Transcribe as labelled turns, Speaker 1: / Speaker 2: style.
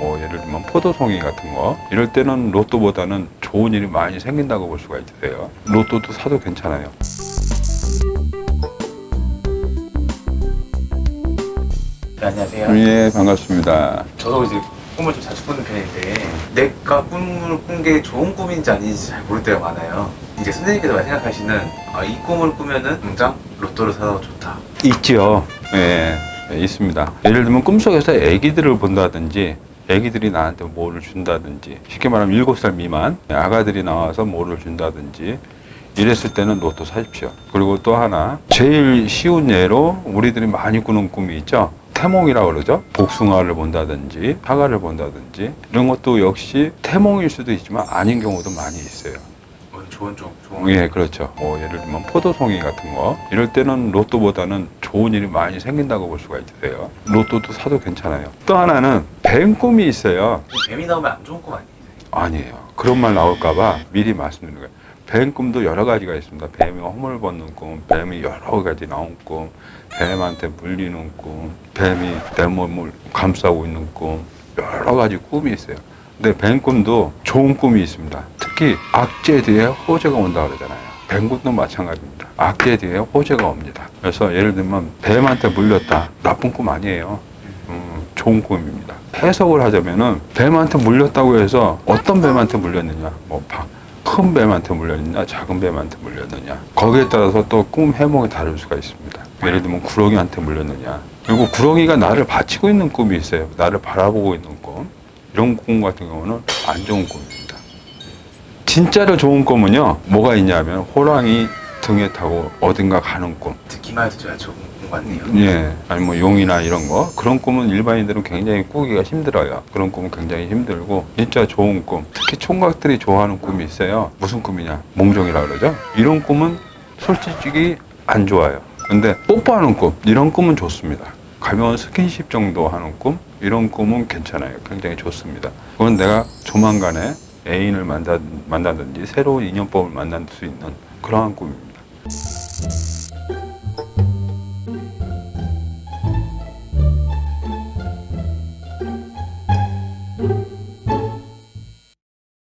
Speaker 1: 뭐 예를 들면 포도송이 같은 거 이럴 때는 로또보다는 좋은 일이 많이 생긴다고 볼 수가 있어요. 로또도 사도 괜찮아요.
Speaker 2: 네, 안녕하세요.
Speaker 1: 예, 반갑습니다.
Speaker 2: 저도 이제 꿈을 좀 자주 꾸는 편인데 내가 꿈을 꾼 게 좋은 꿈인지 아닌지 잘 모를 때가 많아요. 이제 선생님께서 생각하시는 아, 이 꿈을 꾸면은 당장 로또를 사도 좋다.
Speaker 1: 있죠. 예, 예, 있습니다. 예를 들면 꿈속에서 아기들을 본다든지 아기들이 나한테 뭐를 준다든지 쉽게 말하면 7살 미만 아가들이 나와서 뭐를 준다든지 이랬을 때는 로또 사십시오. 그리고 또 하나 제일 쉬운 예로 우리들이 많이 꾸는 꿈이 있죠. 태몽이라고 그러죠. 복숭아를 본다든지 사과를 본다든지 이런 것도 역시 태몽일 수도 있지만 아닌 경우도 많이 있어요.
Speaker 2: 뭐 좋은 쪽, 좋은
Speaker 1: 예, 그렇죠. 뭐 예를 들면 포도송이 같은 거 이럴 때는 로또보다는 좋은 일이 많이 생긴다고 볼 수가 있어요. 로또도 사도 괜찮아요. 또 하나는 뱀 꿈이 있어요.
Speaker 2: 뱀이 나오면 안 좋은 꿈 아니에요?
Speaker 1: 아니에요. 그런 말 나올까봐 미리 말씀드리는 거예요. 뱀 꿈도 여러 가지가 있습니다. 뱀이 허물 벗는 꿈, 뱀이 여러 가지 나온 꿈, 뱀한테 물리는 꿈, 뱀이 내 몸을 감싸고 있는 꿈, 여러 가지 꿈이 있어요. 근데 뱀 꿈도 좋은 꿈이 있습니다. 특히 악재 뒤에 호재가 온다 그러잖아요. 뱀 꿈도 마찬가지입니다. 악재 뒤에 호재가 옵니다. 그래서 예를 들면 뱀한테 물렸다. 나쁜 꿈 아니에요. 음, 좋은 꿈입니다. 해석을 하자면은 뱀한테 물렸다고 해서 어떤 뱀한테 물렸느냐, 뭐 바- 큰 뱀한테 물렸느냐, 작은 뱀한테 물렸느냐 거기에 따라서 또 꿈 해몽이 다를 수가 있습니다. 예를 들면 구렁이한테 물렸느냐, 그리고 구렁이가 나를 바치고 있는 꿈이 있어요. 나를 바라보고 있는 꿈. 이런 꿈 같은 경우는 안 좋은 꿈입니다. 진짜로 좋은 꿈은요, 뭐가 있냐면 호랑이 등에 타고 어딘가 가는 꿈.
Speaker 2: 듣기만 해도 좋은 꿈 같네요.
Speaker 1: 예, 아니 뭐 용이나 이런 거 그런 꿈은 일반인들은 굉장히 꾸기가 힘들어요. 그런 꿈은 굉장히 힘들고 진짜 좋은 꿈, 특히 총각들이 좋아하는 꿈이 있어요. 무슨 꿈이냐? 몽종이라 그러죠. 이런 꿈은 솔직히 안 좋아요. 근데 뽀뽀하는 꿈 이런 꿈은 좋습니다. 가벼운 스킨십 정도 하는 꿈 이런 꿈은 괜찮아요. 굉장히 좋습니다. 그건 내가 조만간에 애인을 만나, 만나든지 새로운 인연법을 만날 수 있는 그러한 꿈입니다.